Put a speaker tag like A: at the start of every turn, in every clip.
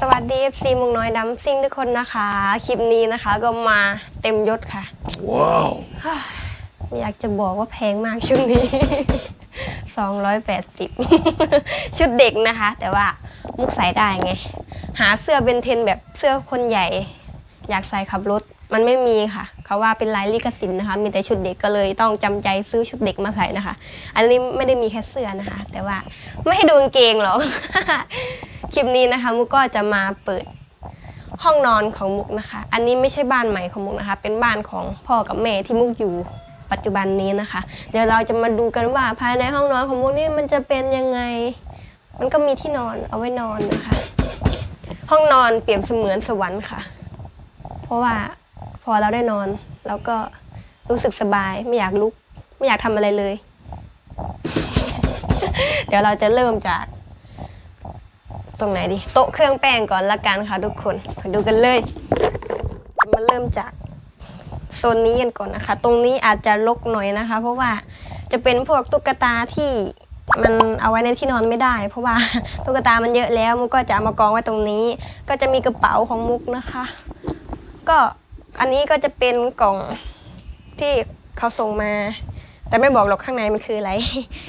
A: สวัสดี FC มุงน้อยดัมซิ่งทุกคนนะคะ คลิปนี้นะคะก็มาเต็มยศค่ะ ว้าวไม่ อยากจะบอกว่าแพงมากชุดนี้ 280 ชุดเด็กนะคะ แต่ว่ามุกใส่ได้ไง หาเสื้อเบนเทนแบบเสื้อคนใหญ่ อยากใส่ขับรถมันไม่มีค่ะ เขาว่าเป็นลายลิขสิทธิ์นะคะ มีแต่ชุดเด็กก็เลยต้องจำใจซื้อชุดเด็กมาใส่นะคะ อันนี้ไม่ได้มีแค่เสื้อนะคะ แต่ว่าไม่ให้ดูกางเกงหรอก คลิปนี้นะคะมุกก็จะมาเปิดห้องนอนของมุกนะคะ อันนี้ไม่ใช่บ้านใหม่ของมุกนะคะ เป็นบ้านของพ่อกับแม่ที่มุกอยู่ ปัจจุบันนี้นะคะ เดี๋ยวเราจะมาดูกันว่าภายในห้องนอนของมุกนี่มันจะเป็นยังไง มันก็มีที่นอนเอาไว้นอนนะคะ ห้องนอนเปรียบเสมือนสวรรค์ค่ะ เพราะว่าพอเราได้นอนเราก็รู้สึกสบายไม่อยากลุก ไม่อยากทำอะไรเลย เดี๋ยวเราจะเริ่มจาก ตรงไหนดี โต๊ะเครื่องแป้งก่อนละกันค่ะทุกคนมาดูกันเลย มาเริ่มจาก โซนนี้กันก่อนนะคะ ตรงนี้อาจจะรกหน่อยนะคะ เพราะว่าจะเป็นพวกตุ๊กตาที่มันเอาไว้ในที่นอนไม่ได้ เพราะว่าตุ๊กตามันเยอะแล้วมุกก็จะเอามากองไว้ตรงนี้ ก็จะมีกระเป๋าของมุกนะคะ ก็อันนี้ก็จะเป็นกล่องที่เขาส่งมา แต่ไม่บอกหรอกข้างในมันคืออะไร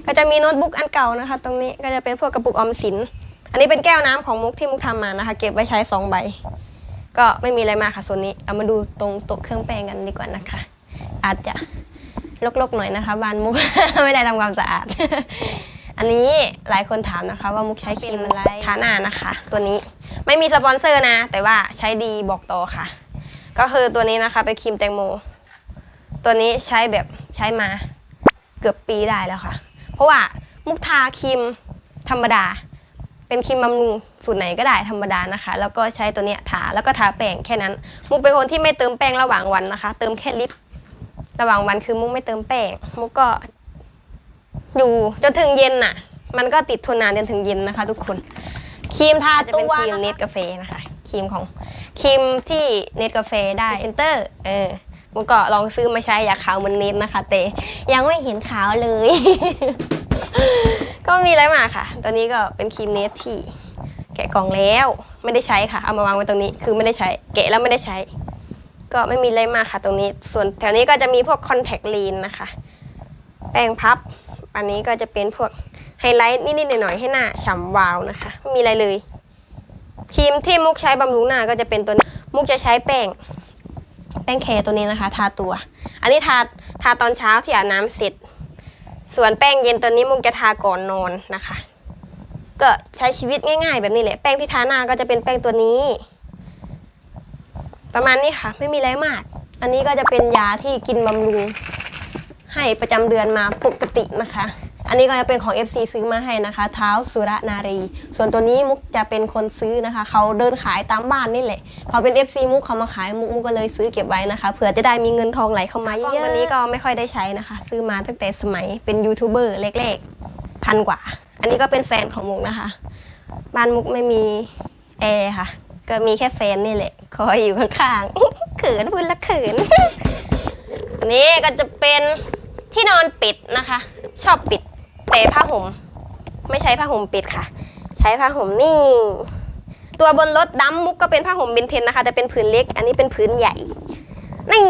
A: ก็จะมีโน้ตบุ๊กอันเก่านะคะ ตรงนี้ก็จะเป็นพวกกระปุกออมสิน อันนี้เป็นแก้วน้ำของมุกที่มุกทำมานะคะ เก็บไว้ใช้สองใบ ก็ไม่มีอะไรมากค่ะส่วนนี้เอามาดูตรงโต๊ะเครื่องแป้งกันดีกว่านะคะ อาจจะลกๆหน่อยนะคะบ้านมุก ไม่ได้ทำความสะอาด อันนี้หลายคนถามนะคะ ว่ามุกใช้ครีมอะไรทาหน้านะคะ ตัวนี้ไม่มีสปอนเซอร์นะ แต่ว่าใช้ดีบอกต่อค่ะ ก็คือตัวนี้นะคะเป็นครีมแตงโม ตัวนี้ใช้แบบใช้มาเกือบปีได้แล้วค่ะ เพราะว่ามุกทาครีมธรรมดา เป็นครีมบำรุง สูตรไหนก็ได้ธรรมดานะคะ แล้วก็ใช้ตัวเนี้ยทาแล้วก็ทาแป้งแค่นั้น มุกเป็นคนที่ไม่เติมแป้งระหว่างวันนะคะ เติมแค่ลิประหว่างวันคือมุกไม่เติมแป้งมุกก็ อยู่จนถึงเย็นน่ะ มันก็ติดทนนานจนถึงเย็นนะคะ ทุกคนครีมทาจะเป็นครีมเนตกาแฟนะคะครีมของครีมที่เนตกาแฟได้เซนเตอร์เออมุกก็ลองซื้อมาใช้อยากขาวเหมือนเนตนะคะ แต่ยังไม่เห็นขาวเลย ก็มีอะไรมากค่ะ ตัวนี้ก็เป็นครีมเนสที่ แกะกล่องแล้วไม่ได้ใช้ค่ะ เอามาวางไว้ตรงนี้คือไม่ได้ใช้ แกะแล้วไม่ได้ใช้ ก็ไม่มีอะไรมากค่ะ ตรงนี้ ส่วนแถวนี้ก็จะมีพวกคอนแทคเลนนะคะ แป้งพับ อันนี้ก็จะเป็นพวกไฮไลท์นิดๆหน่อยๆให้หน้าฉ่ำวาวนะคะไม่มีอะไรเลยครีมที่มุกใช้บำรุงหน้าก็จะเป็นตัวมุกจะใช้แป้งแป้งแคร์ตัวนี้นะคะ ทาตัว อันนี้ทาทาตอนเช้าที่อาบน้ำเสร็จ ส่วนแป้งเย็นตัวนี้มุกจะทาก่อนนอนนะคะ ก็ใช้ชีวิตง่ายๆ แบบนี้แหละ แป้งที่ทาหน้าก็จะเป็นแป้งตัวนี้ ประมาณนี้ค่ะ ไม่มีอะไรมาก อันนี้ก็จะเป็นยาที่กินบำรุงให้ประจำเดือนมาปกตินะคะ อันนี้ก็จะเป็นของ FC ซื้อมาให้นะคะ เท้าสุรนารี ส่วนตัวนี้มุกจะเป็นคนซื้อนะคะ เขาเดินขายตามบ้านนี่แหละเขาเป็น FC มุกเขามาขายมุกมุกก็เลยซื้อเก็บไว้นะคะเผื่อจะได้มีเงินทองไหลเข้ามาเยอะๆตัวนี้ก็ไม่ค่อยได้ใช้นะคะ ซื้อมาตั้งแต่สมัยเป็นยูทูบเบอร์เล็กๆพันกว่า อันนี้ก็เป็นแฟนของมุกนะคะ บ้านมุกไม่มีแอร์ค่ะ ก็มีแค่แฟนนี่แหละ คอยอยู่ข้างๆ เขินพูดละเขิน อันนี้ก็จะเป็นที่นอนปิดนะคะ ชอบปิดแต่ผ้าห่มไม่ใช้ผ้าห่มปิดค่ะ ใช้ผ้าห่มนี่ ตัวบนรถดัมมุกก็เป็นผ้าห่มเบนเทนนะคะ แต่เป็นผืนเล็ก อันนี้เป็นผืนใหญ่ นี่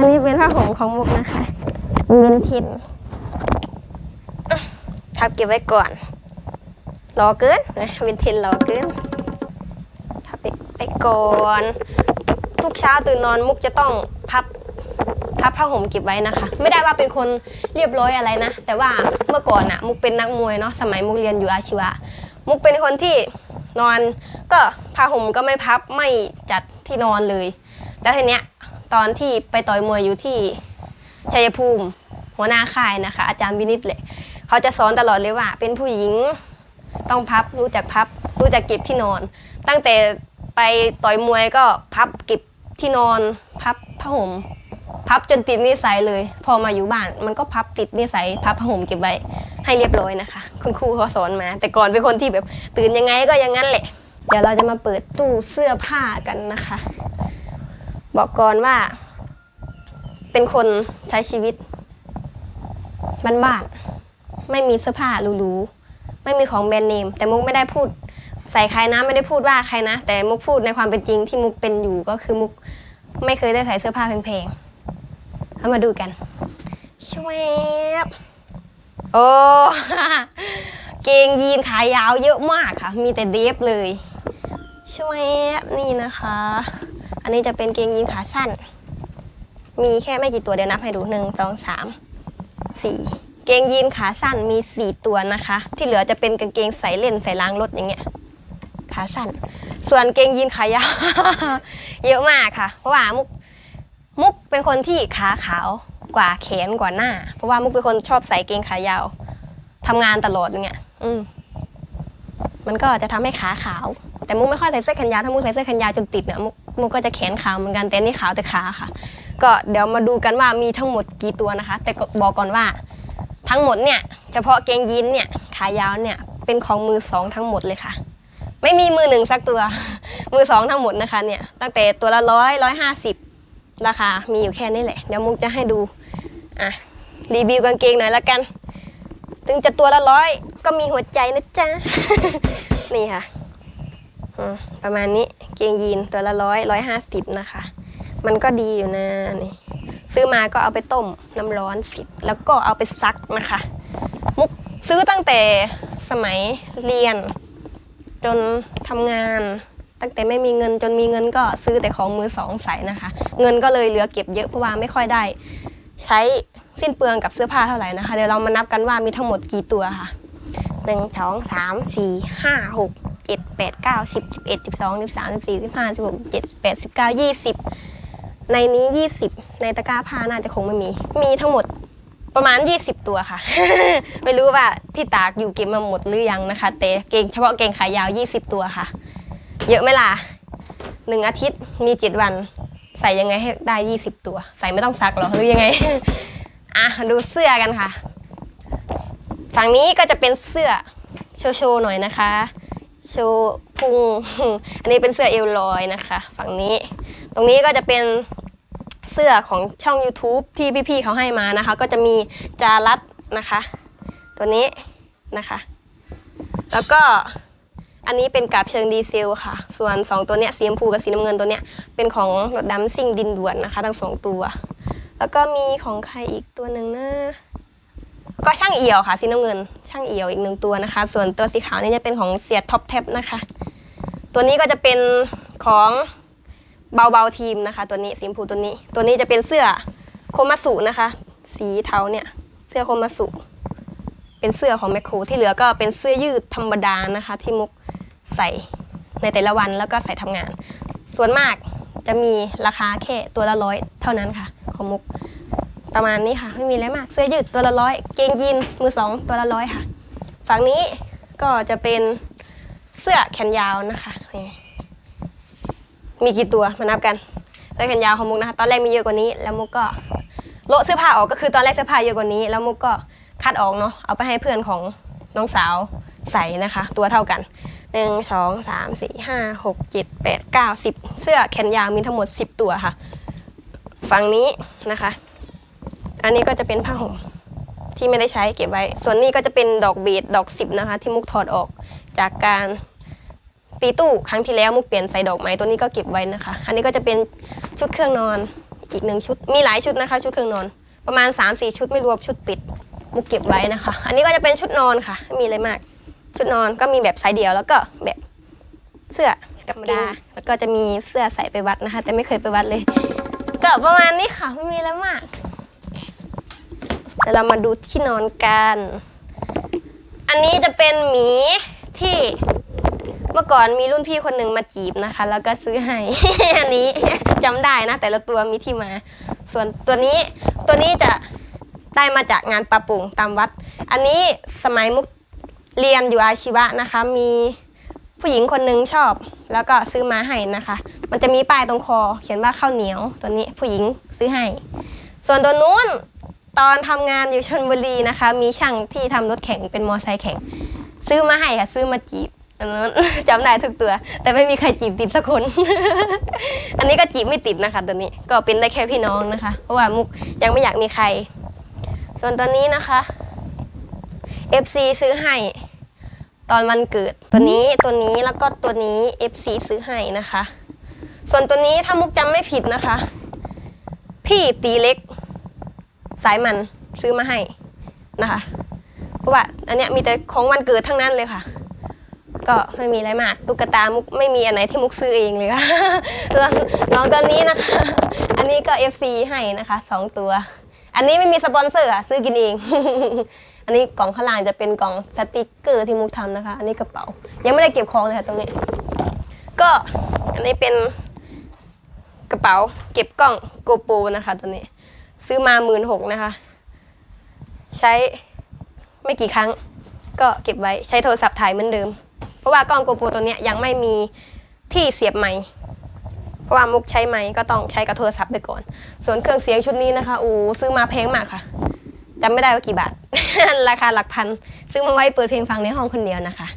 A: นี่เป็นผ้าห่มของมุกนะคะเบนเทนับเก็บไว้ก่อน รอเกินนะเบนเทนรอเกินทับไปก่อนทุกเช้าตื่นนอนมุกจะต้องพับพับผ้าห่มเก็บไว้นะคะ ไม่ได้ว่าเป็นคนเรียบร้อยอะไรนะ แต่ว่าเมื่อก่อนอะมุกเป็นนักมวยเนาะสมัยมุกเรียนอยู่อาชีวะ มุกเป็นคนที่นอนก็ผ้าห่มก็ไม่พับไม่จัดที่นอนเลย แล้วทีเนี้ยตอนที่ไปต่อยมวยอยู่ที่ชัยภูมิ หัวหน้าค่ายนะคะ อาจารย์วินิตแหละ เขาจะสอนตลอดเลยว่า เป็นผู้หญิงต้องพับรู้จักพับ รู้จักเก็บที่นอน ตั้งแต่ไปต่อยมวยก็พับเก็บที่นอน พับผ้าห่มพับจนติดนิสัยเลย พอมาอยู่บ้าน มันก็พับติดนิสัยพับผ้าห่มเก็บไว้ให้เรียบร้อยนะคะ คุณครูเขาสอนมา แต่ก่อนเป็นคนที่แบบตื่นยังไงก็อย่างนั้นแหละ เดี๋ยวเราจะมาเปิดตู้เสื้อผ้ากันนะคะ บอกก่อนว่า เป็นคนใช้ชีวิตบ้านๆ ไม่มีเสื้อผ้าหรูๆไม่มีของแบรนด์เนม แต่มุกไม่ได้พูด ใส่ใครนะไม่ได้พูดว่าใครนะ แต่มุกพูดในความเป็นจริงที่มุกเป็นอยู่ก็คือมุกไม่เคยได้ใส่เสื้อผ้าแพงๆเอามาดูกันชวบโอ้เกงยีนขายาวเยอะมากค่ะ มีแต่เดฟเลยชวบนี่นะคะ อันนี้จะเป็นเกงยีนขาสั้น มีแค่ไม่กี่ตัวเดี๋ยวนับให้ดูหนึ่งสองสามสี่ เกงยีนขาสั้นมีสี่ตัวนะคะ ที่เหลือจะเป็นกางเกงใส่เล่นใส่ล้างรถอย่างเงี้ยขาสั้น ส่วนเกงยีนขายาว เยอะมากค่ะ เพราะว่ามุกมุกเป็นคนที่ขาขาวกว่าแขนกว่าหน้า เพราะว่ามุกเป็นคนชอบใส่เกงขายาวทำงานตลอดอย่างเงี้ยอืมมันก็จะทำให้ขาขาว แต่มุกไม่ค่อยใส่เสื้อแขนยาวถ้ามุกใส่เสื้อแขนยาวจนติดเนี่ยมุกมุกก็จะแขนขาวเหมือนกันแต่นี่ขาวแต่ขาค่ะ ก็เดี๋ยวมาดูกันว่ามีทั้งหมดกี่ตัวนะคะ แต่บอกก่อนว่า ทั้งหมดเนี่ยเฉพาะเกงยีนเนี่ยขายาวเนี่ยเป็นของมือสองทั้งหมดเลยค่ะ ไม่มีมือหนึ่งสักตัว มือสองทั้งหมดนะคะเนี่ยตั้งแต่ตัวละร้อยร้อยห้าสิบราคา มีอยู่แค่นี้แหละ เดี๋ยวมุกจะให้ดูอะรีวิวกางเกงหน่อยละกัน ถึงจะตัวละร้อยก็มีหัวใจนะจ๊ะ นี่ค่ะประมาณนี้เกงยีนตัวละร้อยร้อยห้าสิบนะคะ มันก็ดีอยู่นะนี่ ซื้อมาก็เอาไปต้มน้ำร้อนสิแล้วก็เอาไปซักนะคะ มุกซื้อตั้งแต่สมัยเรียน จนทำงาน ตั้งแต่ไม่มีเงินจนมีเงินก็ซื้อแต่ของมือสองใส่นะคะ เงินก็เลยเหลือเก็บเยอะเพราะว่าไม่ค่อยได้ ใช้สิ้นเปลืองกับเสื้อผ้าเท่าไหร่นะคะเดี๋ยวเรามานับกันว่ามีทั้งหมดกี่ตัวค่ะหนึ่งสองสามสี่ห้าหกเจ็ดแปดเก้าสิบสิบเอ็ดสิบสองสิบสามสิบสี่สิบห้าสิบหกเจ็ดแปดสิบเก้ายี่สิบในนี้ยี่สิบ ในตะกร้าผ้าน่าจะคงไม่มี มีทั้งหมดประมาณ 20 ตัวค่ะ ไม่รู้ว่าที่ตากอยู่เก็บมาหมดหรือยังนะคะแต่เกงเฉพาะเกงขายาว 20 ตัวค่ะ เยอะไหมล่ะหนึ่งอาทิตย์มีเจ็ดวัน ใส่ยังไงให้ได้ 20 ตัว ใส่ไม่ต้องซักหรอหรือยังไง อะดูเสื้อกันค่ะ ฝั่งนี้ก็จะเป็นเสื้อโชว์โชว์หน่อยนะคะ โชว์พุง อันนี้เป็นเสื้อเอวลอยนะคะ ฝั่งนี้ ตรงนี้ก็จะเป็น เสื้อของช่อง YouTube ที่พี่ๆเขาให้มานะคะ ก็จะมีจารัตนะคะ ตัวนี้นะคะ แล้วก็อันนี้เป็นกาบเชิงดีเซลค่ะ ส่วน 2 ตัวเนี้ยสีชมพูกับสีน้ำเงินตัวเนี้ยเป็นของรถดำซิ่งดินด่วนนะคะ ทั้งสองตัว แล้วก็มีของใครอีกตัวหนึ่งนะก็ช่างเอี่ยวค่ะสีน้ำเงิน ช่างเอี่ยวอีกหนึ่งตัวนะคะ ส่วนตัวสีขาวนี่จะเป็นของเสียท็อปแท็บนะคะ ตัวนี้ก็จะเป็นของ เบาเบาๆทีมนะคะ ตัวนี้สีชมพูตัวนี้ ตัวนี้จะเป็นเสื้อโคมาสุนะคะ สีเทาเนี่ย เสื้อโคมาสุ เป็นเสื้อของแมคโครที่เหลือก็เป็นเสื้อยืดธรรมดานะคะ ที่มุกใส่ในแต่ละวันแล้วก็ใส่ทำงาน ส่วนมากจะมีราคาแค่ตัวละร้อยเท่านั้นค่ะ ของมุกประมาณนี้ค่ะ ไม่มีอะไรมากเสื้อยืดตัวละร้อยเกงยีนมือสองตัวละร้อยค่ะ ฝั่งนี้ก็จะเป็นเสื้อแขนยาวนะคะนี่ มีกี่ตัวมานับกันเสื้อแขนยาวของมุกนะคะ ตอนแรกมีเยอะกว่านี้ แล้วมุกก็โละเสื้อผ้าออกก็คือตอนแรกเสื้อผ้าเยอะกว่านี้ แล้วมุกก็คัดออกเนาะเอาไปให้เพื่อนของน้องสาวใส่นะคะ ตัวเท่ากันหนึ่งสองสามสี่ห้าหกเจ็ดแปดเก้าสิบเสื้อแขนยาวมีทั้งหมดสิบตัวค่ะ ฝั่งนี้นะคะ อันนี้ก็จะเป็นผ้าห่มที่ไม่ได้ใช้เก็บไว้ ส่วนนี้ก็จะเป็นดอกเบสดอกสิบนะคะ ที่มุกถอดออกจากการ ตีตู้ครั้งที่แล้วมุกเปลี่ยนใส่ดอกไม้ตัวนี้ก็เก็บไว้นะคะ อันนี้ก็จะเป็นชุดเครื่องนอนอีกหนึ่งชุด มีหลายชุดนะคะ ชุดเครื่องนอน ประมาณ 3 4 ชุดไม่รวมชุดปิด มุกเก็บไว้นะคะ อันนี้ก็จะเป็นชุดนอนค่ะไม่มีอะไรมาก ชุดนอนก็มีแบบสายเดี่ยวแล้วก็แบบเสื้อธรรมดาแล้วก็จะมีเสื้อใส่ไปวัดนะคะ แต่ไม่เคยไปวัดเลย ก็ประมาณนี้ค่ะไม่มีอะไรมากเดี๋ยวเรามาดูที่นอนกัน อันนี้จะเป็นหมีที่ เมื่อก่อนมีรุ่นพี่คนหนึ่งมาจีบนะคะ แล้วก็ซื้อให้ อันนี้จำได้นะ แต่ละตัวมีที่มา ส่วนตัวนี้ตัวนี้จะได้มาจากงานประปุงตามวัด อันนี้สมัยมุกเรียนอยู่อาชีวะนะคะ มีผู้หญิงคนหนึ่งชอบ แล้วก็ซื้อมาให้นะคะ มันจะมีป้ายตรงคอ เขียนว่าข้าวเหนียวตัวนี้ผู้หญิงซื้อให้ ส่วนตัวนู้นตอนทำงานอยู่ชนบุรีนะคะ มีช่างที่ทำรถแข่งเป็นมอไซค์แข่ง ซื้อมาให้ค่ะ ซื้อมาจีบ อันนั้น จำได้ทุกตัว แต่ไม่มีใครจีบติดสักคน อันนี้ก็จีบไม่ติดนะคะ ตัวนี้ก็เป็นได้แค่พี่น้องนะคะ เพราะว่ามุกยังไม่อยากมีใคร ส่วนตัวนี้นะคะ FC ซื้อให้ตอนวันเกิด ตัวนี้ตัวนี้แล้วก็ตัวนี้ FC ซื้อให้นะคะ ส่วนตัวนี้ถ้ามุกจำไม่ผิดนะคะ พี่ตีเล็ก สายมันซื้อมาให้นะคะ เพราะว่าอันเนี้ยมีแต่ของวันเกิดทั้งนั้นเลยค่ะ ก็ไม่มีอะไรมากตุ๊กตามุกไม่มีอันไหนที่มุกซื้อเองเลยค่ะส่วนน้องตัวนี้นะคะ อันนี้ก็ FC ให้นะคะสองตัว อันนี้ไม่มีสปอนเซอร์อะซื้อกินเอง อันนี้กล่องข้างล่างจะเป็นกล่องสติกเกอร์ที่มุกทำนะคะ อันนี้กระเป๋า ยังไม่ได้เก็บของเลยค่ะตรงนี้ ก็อันนี้เป็นกระเป๋าเก็บกล้องโกโปรนะคะตัวนี้ ซื้อมาหมื่นหกนะคะ ใช้ไม่กี่ครั้ง ก็เก็บไว้ใช้โทรศัพท์ถ่ายเหมือนเดิม เพราะว่ากล้องโกโปรตัวเนี้ยยังไม่มีที่เสียบไมค์เพราะว่ามุกใช้ไมค์ก็ต้องใช้กับโทรศัพท์ไปก่อน ส่วนเครื่องเสียงชุดนี้นะคะโอ้ซื้อมาแพงมากค่ะจำไม่ได้ว่ากี่บาท ราคาหลักพัน ซื้อมาไว้เปิดเพลงฟังในห้องคนเดียวนะคะ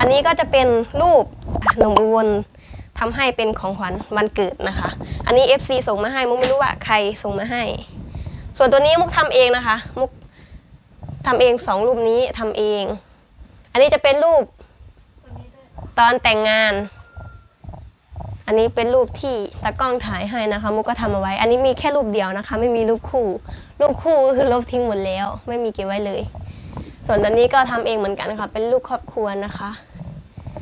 A: อันนี้ก็จะเป็นรูปหนุ่มอุบลทำให้เป็นของขวัญวันเกิดนะคะ อันนี้ FC ส่งมาให้ มุกไม่รู้ว่าใครส่งมาให้ ส่วนตัวนี้มุกทำเองนะคะ มุกทำเองสองรูปนี้ทำเอง อันนี้จะเป็นรูป ตอนแต่งงาน อันนี้เป็นรูปที่ตากล้องถ่ายให้นะคะ มุกก็ทำเอาไว้ อันนี้มีแค่รูปเดียวนะคะ ไม่มีรูปคู่ รูปคู่ก็คือลบทิ้งหมดแล้ว ไม่มีเก็บไว้เลย ส่วนตัวนี้ก็ทำเองเหมือนกันค่ะ เป็นรูปครอบครัวนะคะ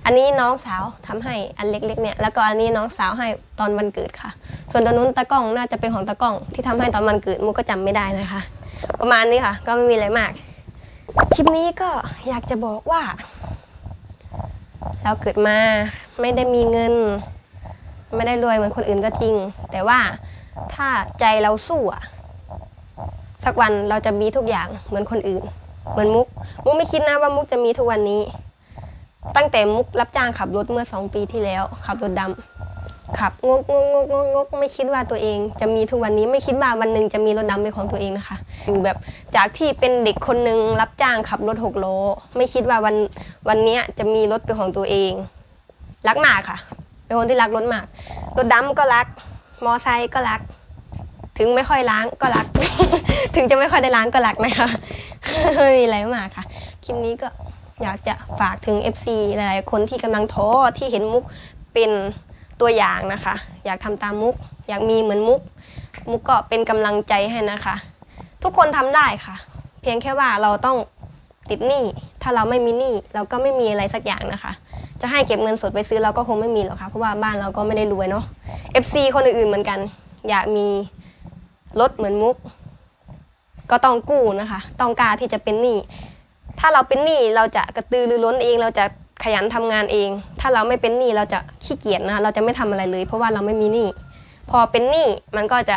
A: อันนี้น้องสาวทำให้อันเล็กๆเนี่ย แล้วก็อันนี้น้องสาวให้ตอนวันเกิดค่ะ ส่วนตัวนู้นตากล้องน่าจะเป็นของตากล้อง ที่ทำให้ตอนวันเกิดมุกก็จำไม่ได้นะคะ ประมาณนี้ค่ะ ก็ไม่มีอะไรมาก คลิปนี้ก็อยากจะบอกว่า เราเกิดมาไม่ได้มีเงิน ไม่ได้รวยเหมือนคนอื่นก็จริง แต่ว่าถ้าใจเราสู้อะสักวันเราจะมีทุกอย่างเหมือนคนอื่น เหมือนมุก มุกไม่คิดนะว่ามุกจะมีทุกวันนี้ ตั้งแต่มุกรับจ้างขับรถเมื่อสองปีที่แล้ว ขับรถดำ ขับงกงกงกงกงกไม่คิดว่าตัวเอง จะมีทุกวันนี้ไม่คิดว่าวันหนึ่งจะมีรถดำเป็นของตัวเองนะคะ อยู่แบบจากที่เป็นเด็กคนหนึ่งรับจ้างขับรถหกล้อไม่คิดว่าวันวันเนี้ยจะมีรถเป็นของตัวเอง รักมากค่ะ เป็นคนที่รักรถมาก รถดำก็รัก มอไซค์ก็รัก ถึงไม่ค่อยล้างก็รัก ถึงจะไม่ค่อยได้ล้างก็รักนะคะไม่มีอะไรมากค่ะคลิปนี้ก็อยากจะฝากถึง FC หลายๆคนที่กำลังท้อที่เห็นมุกเป็น ตัวอย่างนะคะ อยากทำตามมุก อยากมีเหมือนมุก มุกก็เป็นกำลังใจให้นะคะ ทุกคนทำได้ค่ะ เพียงแค่ว่าเราต้องติดหนี้ ถ้าเราไม่มีหนี้เราก็ไม่มีอะไรสักอย่างนะคะ จะให้เก็บเงินสดไปซื้อเราก็คงไม่มีหรอกค่ะ เพราะว่าบ้านเราก็ไม่ได้รวยเนาะ FC คนอื่นๆเหมือนกัน อยากมีรถเหมือนมุก ก็ต้องกู้นะคะ ต้องกล้าที่จะเป็นหนี้ ถ้าเราเป็นหนี้เราจะกระตือรือร้นเอง เราจะ ขยันทำงานเอง ถ้าเราไม่เป็นหนี้เราจะขี้เกียจนะคะเราจะไม่ทำอะไรเลย เพราะว่าเราไม่มีหนี้ พอเป็นหนี้มันก็จะ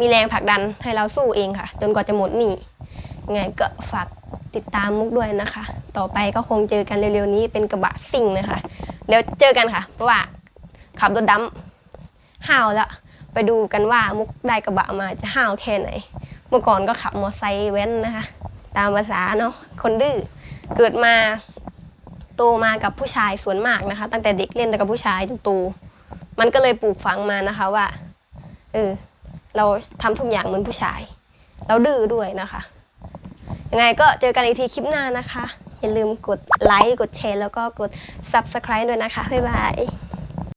A: มีแรงผลักดันให้เราสู้เองค่ะ จนกว่าจะหมดหนี้ไงก็ฝากติดตามมุกด้วยนะคะ ต่อไปก็คงเจอกันเร็วๆนี้เป็นกระบะซิ่งนะคะ เดี๋ยวเจอกันค่ะ เพราะว่าขับรถดำห้าวแล้วไปดูกันว่ามุกได้กระบะมาจะห้าวแค่ไหน เมื่อก่อนก็ขับมอไซค์แว้นนะคะ ตามภาษาเนาะคนดื้อเกิดมา ตมากับผู้ชายส่วนมากนะคะ ตั้งแต่เด็กเล่นแต่กับผู้ชายจนโตมันก็เลยปลูกฝังมานะคะว่าเออเราทำทุกอย่างเหมือนผู้ชาย เราดื้อด้วยนะคะยังไงก็เจอกันอีกทีคลิปหน้านะคะ อย่าลืมกดไลค์กดแชร์แล้วก็กด subscribe ด้วยนะคะบ๊ายบาย